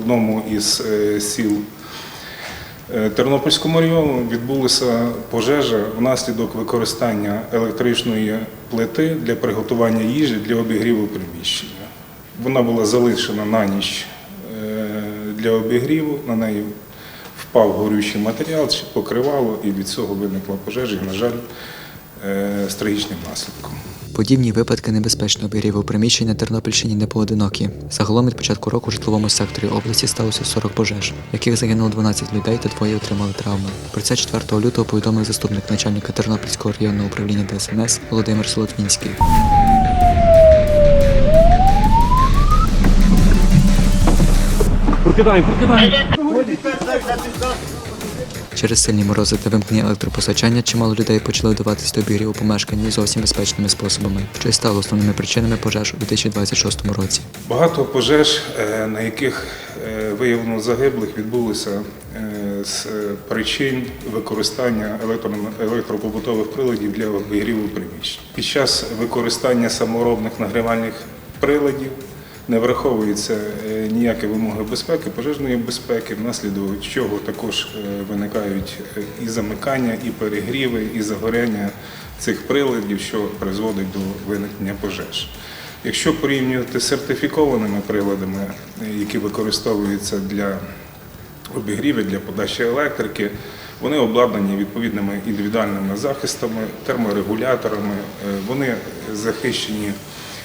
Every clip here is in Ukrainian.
одному із е, сіл е, Тернопільському району відбулася пожежа внаслідок використання електричної плити для приготування їжі для обігріву приміщення. Вона була залишена на ніч е, для обігріву, на неї впав горючий матеріал покривало, і від цього виникла пожежа, і, на жаль, з трагічним наслідком. Подібні випадки небезпечного обігріву приміщень на Тернопільщині не поодинокі. Загалом від початку року в житловому секторі області сталося 40 пожеж, в яких загинуло 12 людей та двоє отримали травми. Про це 4 лютого повідомив заступник начальника Тернопільського районного управління ДСНС Володимир Солотвінський. Прокидаємо, прокидаємо. Через сильні морози та вимкнення електропостачання чимало людей почали вдаватись до обігріву помешкань зовсім безпечними способами, що й стало основними причинами пожеж у 2026 році. Багато пожеж, е, на яких е, виявлено загиблих, відбулося е, з причин використання електро- електропобутових приладів для обігріву приміщень. Під час використання саморобних нагрівальних приладів не враховуються е, ніякі вимоги безпеки, пожежної безпеки, внаслідок чого також е, виникають е, і замикання, і перегріви, і загоряння цих приладів, що призводить до виникнення пожеж. Якщо порівнювати з сертифікованими приладами, які використовуються для обігрівів, для подачі електрики, вони обладнані відповідними індивідуальними захистами, терморегуляторами, вони захищені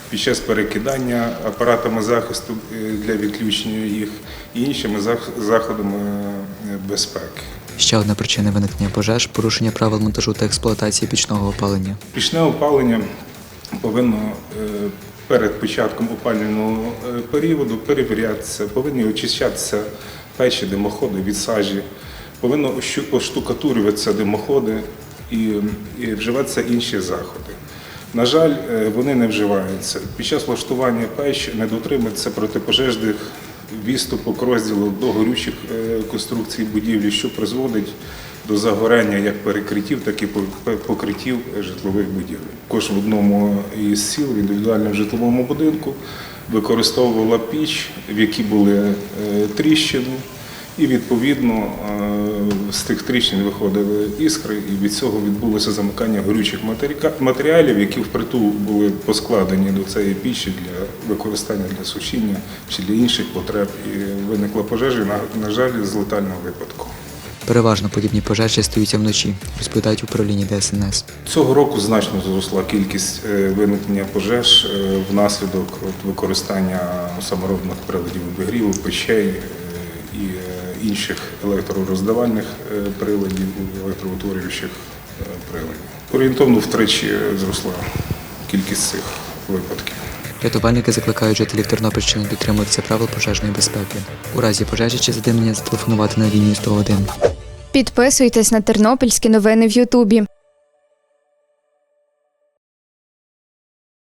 під час перекидання апаратами захисту е, для відключення їх і іншими заходами е, безпеки. Ще одна причина виникнення пожеж порушення правил монтажу та експлуатації пічного опалення. Пічне опалення повинно е, перед початком опалювального періоду перевірятися, повинні очищатися печі, димоходи від сажі, повинно оштукатурюватися димоходи і вживатися інші заходи. На жаль, е, вони не вживаються. Під час влаштування печ не дотримуються протипожежних відступок розділу до горючих е, конструкцій будівлі, що призводить до загорання як перекриттів, так і по- покриттів житлових будівель. Також в одному із сіл в індивідуальному житловому будинку використовувала піч, в якій були е, тріщини, і відповідно е, з тих тріщин виходили іскри, і від цього відбулося замикання горючих матеріалів, які впритул були поскладені до цієї пічі для використання для сушіння чи для інших потреб. І виникла пожежа, на, на жаль, з летального випадку. Переважно подібні пожежі стаються вночі, розповідають в управлінні ДСНС. Цього року значно зросла кількість е, виникнення пожеж е, внаслідок використання саморобних приладів обігріву, печей і інших електророздавальних е, приладів, електроутворюючих е, приладів. Орієнтовно втричі зросла кількість цих випадків. Рятувальники закликають жителів Тернопільщини дотримуватися правил пожежної безпеки. У разі пожежі чи задимлення зателефонувати на лінію 101. Підписуйтесь на тернопільські новини в Ютубі.